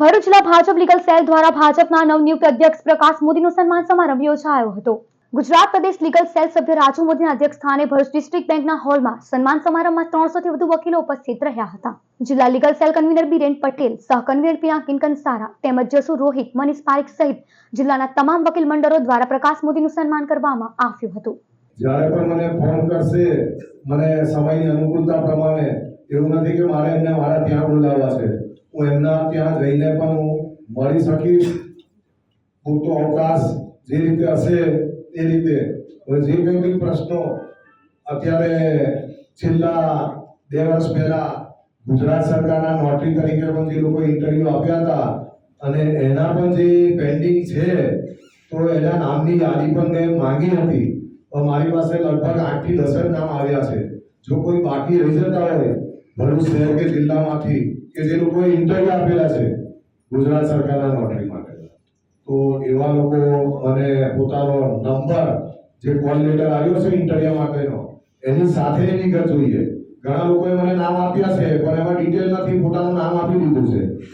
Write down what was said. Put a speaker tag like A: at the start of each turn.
A: ભરૂચ જિલ્લા Bhajap legal cell દ્વારા ભાજપના નવનિયુક્ત અધ્યક્ષ પ્રકાશ મોદીનો સન્માન સમારંભ યોજાયો હતો. ગુજરાત પ્રદેશ લીગલ સેલ સભ્ય રાજુ મોદીના અધ્યક્ષ સ્થાને ભરૂચ ડિસ્ટ્રિક્ટ બેંકના હોલમાં સન્માન સમારંભમાં ત્રણસો થી વધુ વકીલો ઉપસ્થિત રહ્યા હતા. જિલ્લા legal cell convener Biren Patel સહ કન્વીનર પિનાકિન કંસારા તેમજ જસુ રોહિત, મનીષ પારીખ સહિત જિલ્લાના તમામ વકીલ મંડળો દ્વારા પ્રકાશ મોદીનું સન્માન કરવામાં આવ્યું હતું.
B: જ્યારે પણ મને ફોન કરશે, મને સમયની અનુકૂળતા પ્રમાણે, એવું નથી કે મારે એમને મારા ત્યાં બોલાવવા છે. હું એમના ત્યાં જઈને પણ હું મળી શકીશ. પૂરતો અવકાશ જે રીતે હશે એ રીતે. હવે જે કંઈ બી પ્રશ્નો અત્યારે છેલ્લા બે વર્ષ પહેલા ગુજરાત સરકારના નોટરી તરીકે પણ જે લોકો ઇન્ટરવ્યૂ આપ્યા હતા અને એના પણ જે પેન્ડિંગ છે, તો એના નામની યાદી પણ મેં માંગી હતી. પણ મારી પાસે લગભગ આઠથી દસ જ નામ આવ્યા છે. જો કોઈ બાકી રહી જતા ભરૂચ શહેર કે જિલ્લામાંથી કે જે લોકોએ ઇન્ટરવ્યુ આપેલા છે ગુજરાત સરકારના નોટરી માટે. તો એવા લોકો મને પોતાનો નંબર જે કોલ લેટર આવ્યો છે ઇન્ટરવ્યુ માટેનો, એની સાથે એની ઘર જોઈએ. ઘણા લોકોએ મને નામ આપ્યા છે, પણ એમાં ડિટેલ નથી